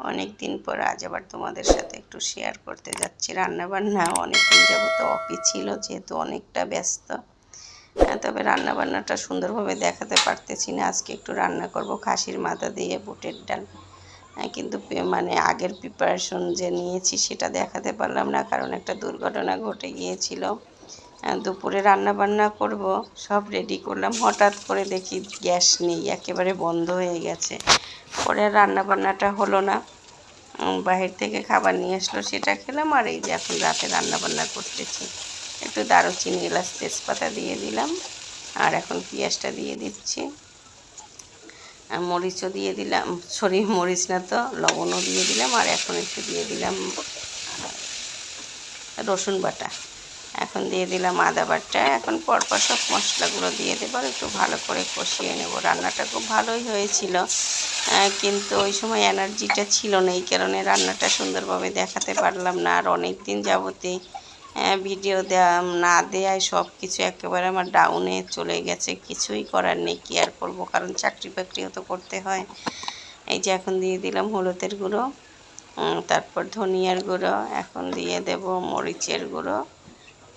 অনেক দিন পর আজ আবার তোমাদের সাথে একটু শেয়ার করতে যাচ্ছি। রান্না বান্না অনেক দিন যাবত অফিস ছিল যেহেতু অনেকটা ব্যস্ত। হ্যাঁ, তবে রান্না বান্নাটা সুন্দরভাবে দেখাতে পারতেছি না। আজকে একটু রান্না করব খাসির মাথা দিয়ে বুটের ডাল। হ্যাঁ, কিন্তু মানে আগের প্রিপারেশন যে নিয়েছি সেটা দেখাতে পারলাম না কারণ একটা দুর্ঘটনা ঘটে গিয়েছিল। দুপুরে রান্না বান্না করব, সব রেডি করলাম। হঠাৎ করে দেখি গ্যাস নেই, একেবারে বন্ধ হয়ে গেছে। পরে রান্না বান্নাটা হলো না। বাহির থেকে খাবার নিয়ে আসলো, সেটা খেলাম, আর এই যে এখন রাতে রান্না বান্না করতেছি। একটু দারুচিনি এলাচ তেজপাতা দিয়ে দিলাম, আর এখন পেঁয়াজটা দিয়ে দিচ্ছি। মরিচও দিয়ে দিলাম, সরি, মরিচ না তো, লবণও দিয়ে দিলাম, আর এখন একটু দিয়ে দিলাম রসুন বাটা। এখন দিয়ে দিলাম আদা বাটা। এখন পরপর সব মশলাগুলো দিয়ে দেবো একটু ভালো করে কষিয়ে নেব। রান্নাটা খুব ভালোই হয়েছিল। কিন্তু ওই সময় এনার্জিটা ছিল না, এই কারণে রান্নাটা সুন্দরভাবে দেখাতে পারলাম না। আর অনেক দিন যাবতে ভিডিও দেওয়া না দেওয়ায় সব কিছু একেবারে আমার ডাউনে চলে গেছে। কিছুই করার নেই, কি আর করব? কারণ চাকরি বাকরিও তো করতে হয়। এই যে এখন দিয়ে দিলাম হলুদের গুঁড়ো তারপর ধনিয়ার গুঁড়ো, এখন দিয়ে দেব মরিচের গুঁড়ো।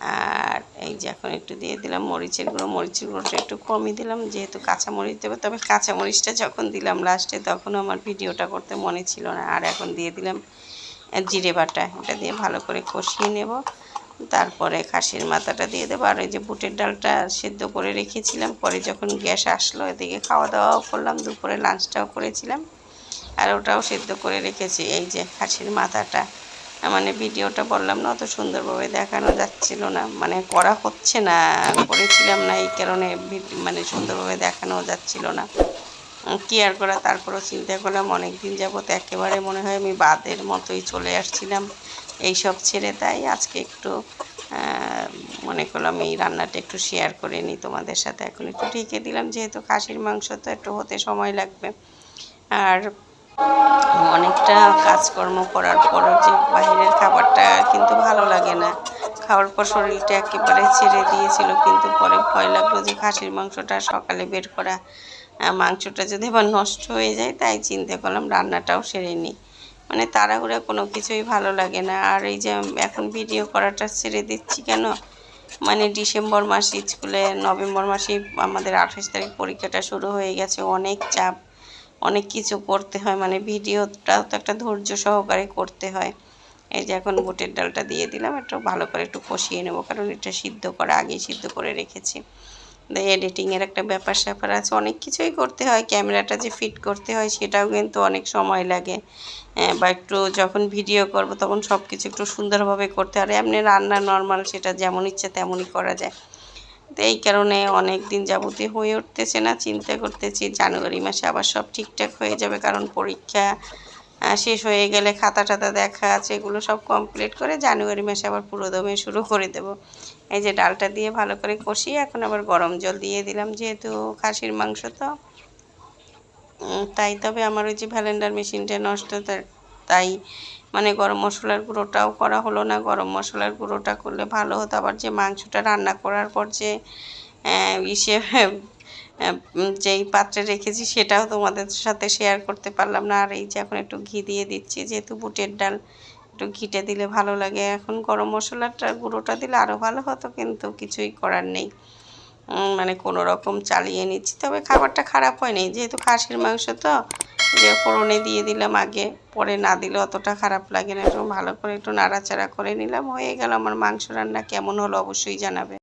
আর এই যে এখন একটু দিয়ে দিলাম মরিচের গুঁড়ো। মরিচের গুঁড়োটা একটু কমই দিলাম, যেহেতু কাঁচা মরিচ দেবো। তবে কাঁচা মরিচটা যখন দিলাম লাস্টে তখন আমার ভিডিওটা করতে মনে ছিল না। আর এখন দিয়ে দিলাম জিরে বাটা। এটা দিয়ে ভালো করে কষিয়ে নেব। তারপরে খাসির মাথাটা দিয়ে দেবো। আর ওই যে বুটের ডালটা সেদ্ধ করে রেখেছিলাম। পরে যখন গ্যাস আসলো এদিকে খাওয়া দাওয়াও করলাম। দুপুরে লাঞ্চটাও করেছিলাম। আর ওটাও সেদ্ধ করে রেখেছি। এই যে খাসির মাথাটা। মানে ভিডিওটা বললাম না, অত সুন্দরভাবে দেখানো যাচ্ছিল না। মানে করা হচ্ছে না, করেছিলাম না, এই কারণে মানে সুন্দরভাবে দেখানো যাচ্ছিল না। কি আর করা, তারপরেও চিন্তা করলাম অনেক দিন যাবত একেবারে মনে হয় আমি বাদের মতোই চলে আসছিলাম এইসব ছেড়ে। তাই আজকে একটু মনে করলাম এই রান্নাটা একটু শেয়ার করে নিই তোমাদের সাথে। এখন একটু ঢেকে দিলাম, যেহেতু খাসির মাংস তো একটু হতে সময় লাগবে। আর অনেকটা কাজকর্ম করার পরও যে বাইরের খাবারটা কিন্তু ভালো লাগে না। খাওয়ার পর শরীরটা একেবারে ছেড়ে দিয়েছিল, কিন্তু পরে ভয় লাগল যে খাসির মাংসটা সকালে বের করা মাংসটা যদি আবার নষ্ট হয়ে যায়, তাই চিন্তা করলাম রান্নাটাও সেরে নিই। মানে তাড়াহুড়া কোনো কিছুই ভালো লাগে না। আর এই যে এখন ভিডিও করাটা ছেড়ে দিচ্ছি কেন? মানে ডিসেম্বর মাস, স্কুলে নভেম্বর মাসে আমাদের আঠাশ তারিখ পরীক্ষাটা শুরু হয়ে গেছে, অনেক চাপ। অনেক কিছু করতে হয় মানে ভিডিওটাও তো একটা ধৈর্য সহকারে করতে হয়। এই যে এখন বুটের ডালটা দিয়ে দিলাম, একটু ভালো করে একটু কষিয়ে নেব, কারণ এটা সিদ্ধ করা আগেই সিদ্ধ করে রেখেছি। এডিটিংয়ের একটা ব্যাপার স্যাপার আছে, অনেক কিছুই করতে হয়, ক্যামেরাটা যে ফিট করতে হয় সেটাও কিন্তু অনেক সময় লাগে। বা একটু যখন ভিডিও করব তখন সব কিছু একটু সুন্দরভাবে করতে হয়, আর এমনি রান্না নর্মাল সেটা যেমন ইচ্ছে তেমনই করা যায়। তো এই কারণে অনেক দিন যাবতীয় হয়ে উঠতেছে না, চিন্তা করতেছি জানুয়ারি মাসে আবার সব ঠিকঠাক হয়ে যাবে, কারণ পরীক্ষা শেষ হয়ে গেলে খাতা টাতা দেখা আছে, এগুলো সব কমপ্লিট করে জানুয়ারি মাসে আবার পুরো দমে শুরু করে দেব। এই যে ডালটা দিয়ে ভালো করে কষিয়ে এখন আবার গরম জল দিয়ে দিলাম, যেহেতু খাসির মাংস তো। তাই তবে আমার ওই যে ভ্যালেন্ডার মেশিনটা নষ্ট তা- তাই মানে গরম মশলার গুঁড়োটাও করা হলো না। গরম মশলার গুঁড়োটা করলে ভালো হতো। আবার যে মাংসটা রান্না করার পর যে ইসে যেই পাত্রে রেখেছি সেটাও তোমাদের সাথে শেয়ার করতে পারলাম না। আর এই যে এখন একটু ঘি দিয়ে দিচ্ছি, যেহেতু বুটের ডাল, একটু ঘিটে দিলে ভালো লাগে। এখন গরম মশলাটা, গুঁড়োটা দিলে আরও ভালো হতো, কিন্তু কিছুই করার নেই। মানে কোনো রকম চালিয়ে নিচ্ছি। তবে খাবারটা খারাপ হয়নি। যেহেতু খাসির মাংস তো যে ফোড়নে দিয়ে দিলাম আগে, পরে না দিলে অতটা খারাপ লাগে না। একটু ভালো করে একটু নাড়াচাড়া করে নিলাম। হয়ে গেল আমার মাংস রান্না। কেমন হলো অবশ্যই জানাবে।